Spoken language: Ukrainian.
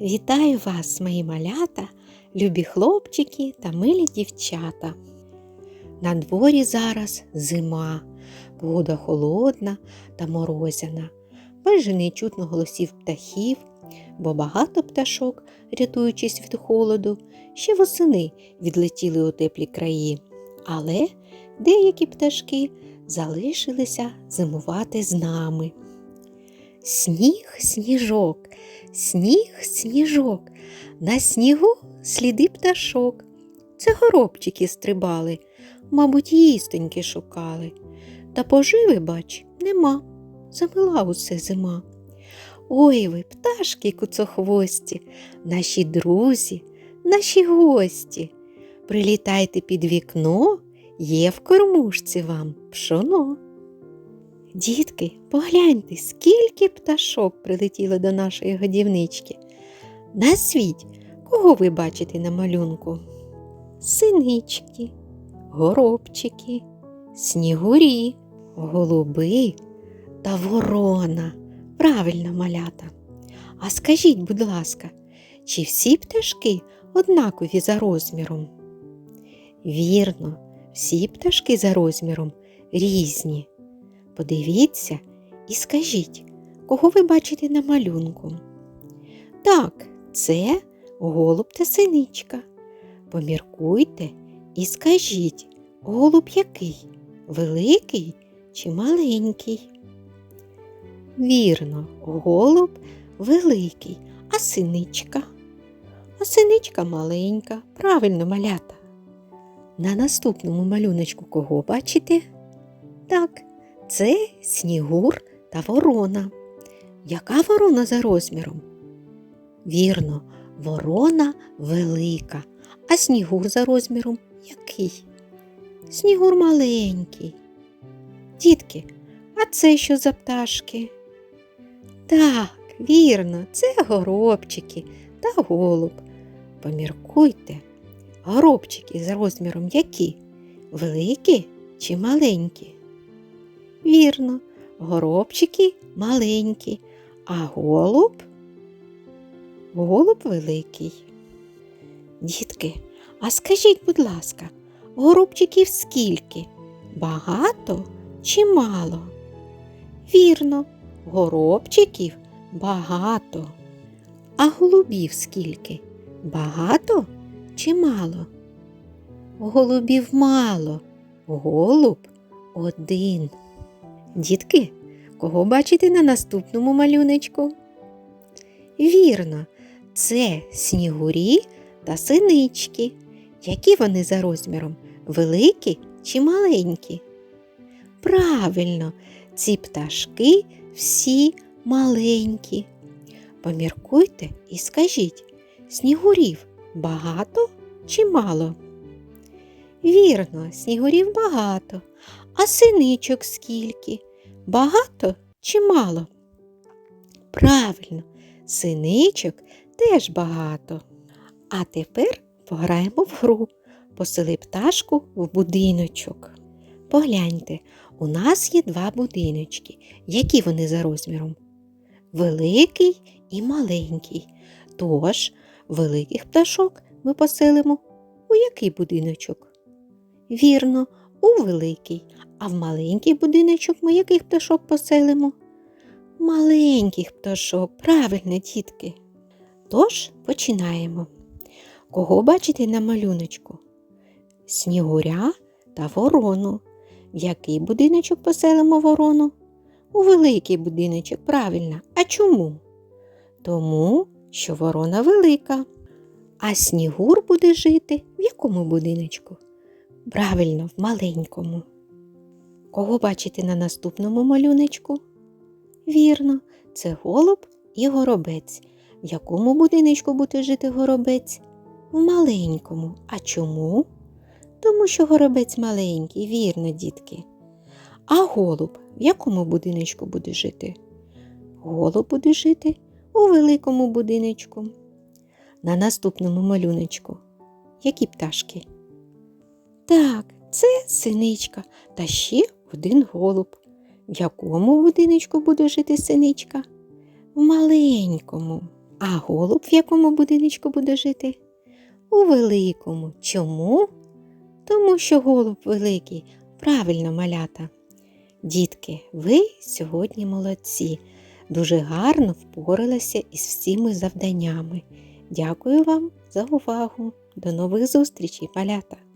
Вітаю вас, мої малята, любі хлопчики та милі дівчата. На дворі зараз зима, погода холодна та морозяна. Майже не чутно голосів птахів, бо багато пташок, рятуючись від холоду, ще восени відлетіли у теплі краї. Але деякі пташки залишилися зимувати з нами. Сніг, сніжок, сніг, сніжок, на снігу сліди пташок. Це горобчики стрибали, мабуть, їстоньки шукали. Та поживи, бач, нема, замила усе зима. Ой ви, пташки куцохвості, наші друзі, наші гості. Прилітайте під вікно, є в кормушці вам пшоно. Дітки, погляньте, скільки пташок прилетіло до нашої годівнички. Назвіть, кого ви бачите на малюнку? Синички, горобчики, снігурі, голуби та ворона. Правильно, малята. А скажіть, будь ласка, чи всі пташки однакові за розміром? Вірно, всі пташки за розміром різні. Подивіться і скажіть, кого ви бачите на малюнку? Так, це голуб та синичка. Поміркуйте і скажіть, голуб який? Великий чи маленький? Вірно, голуб великий, а синичка. А синичка маленька, правильно малята. На наступному малюночку кого бачите? Так, це снігур та ворона. Яка ворона за розміром? Вірно, ворона велика, а снігур за розміром який? Снігур маленький. Дітки, а це що за пташки? Так, вірно, це горобчики та голуб. Поміркуйте, горобчики за розміром які? Великі чи маленькі? Вірно, горобчики маленькі, а голуб голуб великий. Дітки, а скажіть, будь ласка, горобчиків скільки? Багато чи мало? Вірно, горобчиків багато. А голубів скільки? Багато чи мало? Голубів мало, голуб один. Дітки, кого бачите на наступному малюнечку? Вірно, це снігурі та синички. Які вони за розміром? Великі чи маленькі? Правильно, ці пташки всі маленькі. Поміркуйте і скажіть, снігурів багато чи мало? Вірно, снігурів багато, а синичок скільки? Багато чи мало? Правильно, синичок теж багато. А тепер пограємо в гру. Посели пташку в будиночок. Погляньте, у нас є два будиночки. Які вони за розміром? Великий і маленький. Тож, великих пташок ми поселимо у який будиночок? Вірно, у великий, а в маленький будиночок ми яких пташок поселимо? Маленьких пташок, правильно, дітки. Тож починаємо. Кого бачите на малюночку? Снігуря та ворону. В який будиночок поселимо ворону? У великий будиночок, правильно. А чому? Тому, що ворона велика. А снігур буде жити в якому будиночку? Правильно, в маленькому. Кого бачите на наступному малюнечку? Вірно, це голуб і горобець. В якому будиночку буде жити горобець? В маленькому. А чому? Тому що горобець маленький, вірно, дітки. А голуб в якому будиночку буде жити? Голуб буде жити у великому будиночку. На наступному малюночку. Які пташки? Так, це синичка та ще один голуб. В якому будиночку буде жити синичка? В маленькому. А голуб в якому будиночку буде жити? У великому. Чому? Тому що голуб великий, правильно малята. Дітки, ви сьогодні молодці. Дуже гарно впоралися із всіми завданнями. Дякую вам за увагу. До нових зустрічей, малята!